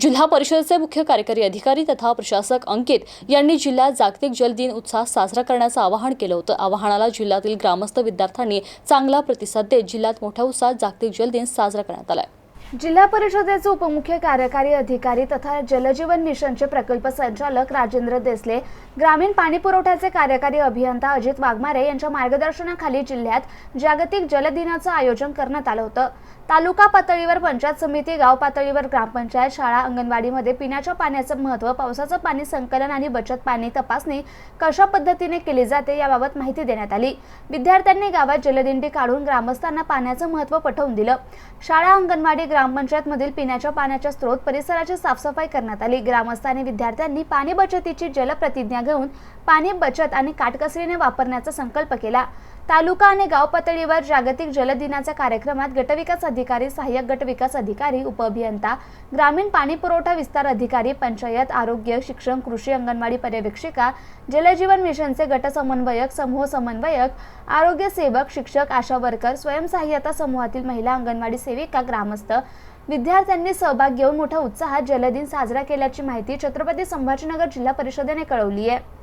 जिल्हा परिषदेचे मुख्य कार्यकारी अधिकारी तथा प्रशासक अंकित यांनी जिल्ह्यात जागतिक जल दिन उत्साह साजरा करण्याचं आवाहन केलं होतं. आवाहनाला जिल्ह्यातील ग्रामस्थ विद्यार्थ्यांनी चांगला प्रतिसाद देत जिल्ह्यात मोठ्या उत्साहात जागतिक जल दिन साजरा करण्यात आला आहे जिल्हा परिषदेचे उपमुख्य कार्यकारी अधिकारी तथा जलजीवन मिशनचे प्रकल्प संचालक राजेंद्र देसले ग्रामीण पाणी पुरवठ्याचे कार्यकारी अभियंता अजित वाघमारे यांच्या मार्गदर्शनाखाली जिल्ह्यात जागतिक जलदिनाचं आयोजन करण्यात आलं होतं. तालुका पातळीवर पंचायत समिती गाव पातळीवर ग्रामपंचायत शाळा अंगणवाडीमध्ये पिण्याच्या पाण्याचं महत्त्व पावसाचं पाणी संकलन आणि बचत पाणी तपासणी कशा पद्धतीने केली जाते याबाबत माहिती देण्यात आली. विद्यार्थ्यांनी गावात जलदिंडी काढून ग्रामस्थांना पाण्याचं महत्त्व पटवून दिलं. शाळा अंगणवाडी ग्रामपंचायत मधील पिण्याच्या पाण्याच्या स्रोत परिसराची साफसफाई करण्यात आली. ग्रामस्थांनी विद्यार्थ्यांनी पाणी बचतीची जलप्रतिज्ञा घेऊन पाणी बचत आणि काटकसरीने वापरण्याचा संकल्प केला. तालुका आणि गाव पातळीवर जागतिक जल दिनाच्या कार्यक्रमात गटविकास अधिकारी सहाय्यक गटविकास अधिकारी उपअभियंता ग्रामीण पाणी पुरवठा विस्तार अधिकारी पंचायत आरोग्य शिक्षण कृषी अंगणवाडी पर्यवेक्षिका जलजीवन मिशनचे गट समन्वयक समूह समन्वयक आरोग्य सेवक शिक्षक आशा वर्कर स्वयंसहाय्यता समूहातील महिला अंगणवाडी सेविका ग्रामस्थ. विद्यार्थ्यांनी सहभाग घेऊन मोठ्या उत्साहात जलदिन साजरा केल्याची माहिती छत्रपती संभाजीनगर जिल्हा परिषदेने कळवली आहे.